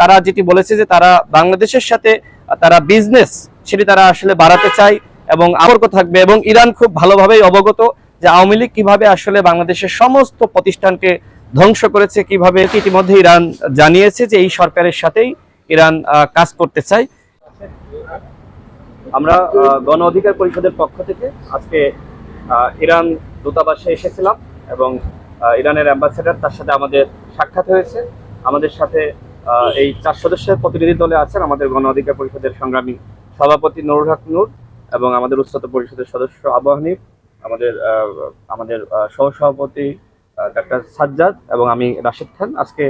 তারা যেটি বলেছে যে তারা বাংলাদেশের সাথে তারা বিজনেস সেটি তারা আসলে বাড়াতে চায় এবং সম্পর্ক থাকবে এবং ইরান খুব ভালোভাবেই অবগত যে আওয়ামী লীগ কীভাবে আসলে বাংলাদেশের সমস্ত প্রতিষ্ঠানকে ধ্বংস করেছে, কীভাবে ইতিমধ্যে ইরান জানিয়েছে যে এই সরকারের সাথেই ইরান কাজ করতে চায়। আমরা গণ অধিকার পরিষদের পক্ষ থেকে আজকে ইরান দূতাবাসে এসেছিলাম এবং ইরানের অ্যাম্বাসেডার তার সাথে আমাদের সাক্ষাৎ হয়েছে। আমাদের সাথে এই চার সদস্যের প্রতিনিধি দলে আছেন আমাদের গণ অধিকার পরিষদের সংগ্রামী সভাপতি নুরুল হক নূর এবং আমাদের উচ্চতর পরিষদের সদস্য আবু হানিফ, আমাদের আমাদের সহ সভাপতি ডাক্তার সাজ্জাদ এবং আমি রাশিদ খান। আজকে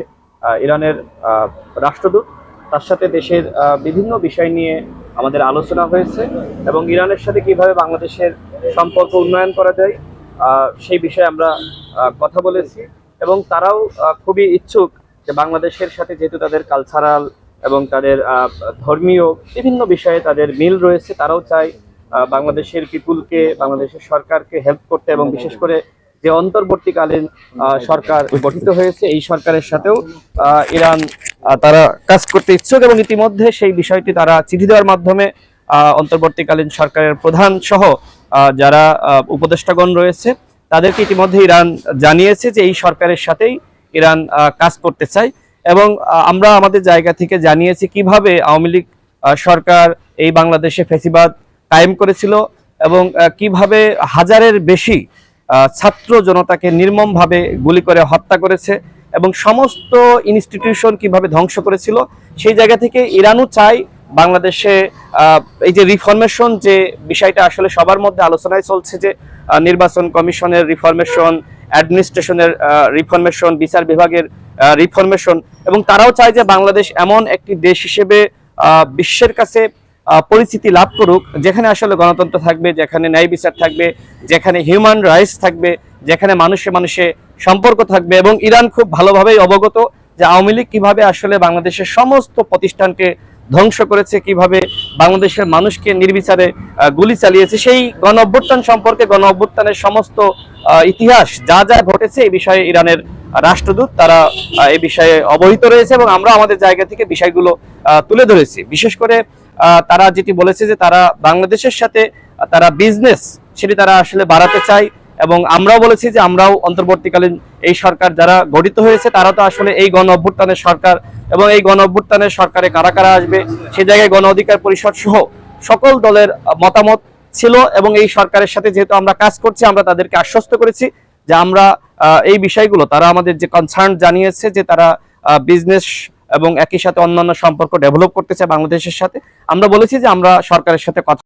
ইরানের রাষ্ট্রদূত। তার সাথে দেশের বিভিন্ন বিষয় নিয়ে আমাদের আলোচনা হয়েছে এবং ইরানের সাথে কীভাবে বাংলাদেশের সম্পর্ক উন্নয়ন করা যায় সেই বিষয়ে আমরা কথা বলেছি এবং তারাও খুবই ইচ্ছুক যে বাংলাদেশের সাথে যেহেতু তাদের কালচারাল এবং তাদের ধর্মীয় বিভিন্ন বিষয়ে তাদের মিল রয়েছে, তারাও চায় বাংলাদেশের পিপুলকে বাংলাদেশের সরকারকে হেল্প করতে এবং বিশেষ করে যে অন্তর্বর্তীকালীন সরকার গঠিত হয়েছে, এই সরকারের সাথেও ইরান তারা কাজ করতে ইচ্ছুক এবং ইতিমধ্যে সেই বিষয়টি তারা চিঠি দেওয়ার মাধ্যমে অন্তর্বর্তীকালীন সরকারের প্রধান সহ যারা উপদেষ্টাগণ রয়েছে, তাদেরকে ইতিমধ্যে ইরান জানিয়েছে যে এই সরকারের সাথেই ইরান কাজ করতে চায়। এবং আমরা আমাদের জায়গা থেকে জানিয়েছি কীভাবে আওয়ামী লীগ সরকার এই বাংলাদেশে ফেসিবাদ কায়েম করেছিল এবং কীভাবে হাজারের বেশি ছাত্র জনতাকে নির্মমভাবে গুলি করে হত্যা করেছে এবং সমস্ত ইনস্টিটিউশন কীভাবে ধ্বংস করেছিল, সেই জায়গা থেকে ইরানও চাই বাংলাদেশে এই যে রিফরমেশন যে বিষয়টা আসলে সবার মধ্যে আলোচনায় চলছে যে নির্বাচন কমিশনের রিফরমেশন অ্যাডমিনিস্ট্রেশনের রিফরমেশন বিচার বিভাগের রিফরমেশন এবং তারাও চায় যে বাংলাদেশ এমন একটি দেশ হিসেবে বিশ্বের কাছে পরিচিতি লাভ করুক, যেখানে আসলে গণতন্ত্র থাকবে, যেখানে ন্যায় বিচার থাকবে, যেখানে হিউম্যান রাইটস থাকবে, যেখানে মানুষে মানুষে সম্পর্ক থাকবে, এবং ইরান খুব ভালোভাবেই অবগত যে আওয়ামী লীগ কীভাবে আসলে বাংলাদেশের সমস্ত প্রতিষ্ঠানকে ধ্বংস করেছে কীভাবে বাংলাদেশের মানুষকে নির্বিচারে গুলি চালিয়েছে, সেই গণ অভ্যুত্থান সম্পর্কে গণ অভ্যুত্থানের সমস্ত ইতিহাস যা যা ঘটেছে এই বিষয়ে ইরানের রাষ্ট্রদূত তারা এই বিষয়ে অবহিত রয়েছে এবং আমরা আমাদের জায়গা থেকে বিষয়গুলো তুলে ধরেছি। বিশেষ করে তারা যেটি বলেছে যে তারা বাংলাদেশের সাথে তারা বিজনেস সেটি তারা আসলে বাড়াতে চায় এবং আমরাও বলেছি যে আমরাও অন্তর্বর্তীকালীন এই সরকার যারা গঠিত হয়েছে তারা তো আসলে এই গণ অভ্যুত্থানের সরকার এবং এই গণ অভ্যুত্থানের সরকারে কারা কারা আসবে, সে জায়গায় গণ অধিকার পরিষদ সহ সকল দলের মতামত ছিল এবং এই সরকারের সাথে যেহেতু আমরা কাজ করছি, আমরা তাদেরকে আশ্বস্ত করেছি যে আমরা এই বিষয়গুলো, তারা আমাদের যে কনসার্ন জানিয়েছে যে তারা বিজনেস এবং একই সাথে অন্যান্য সম্পর্ক ডেভেলপ করতেছে বাংলাদেশের সাথে, আমরা বলেছি যে আমরা সরকারের সাথে কথা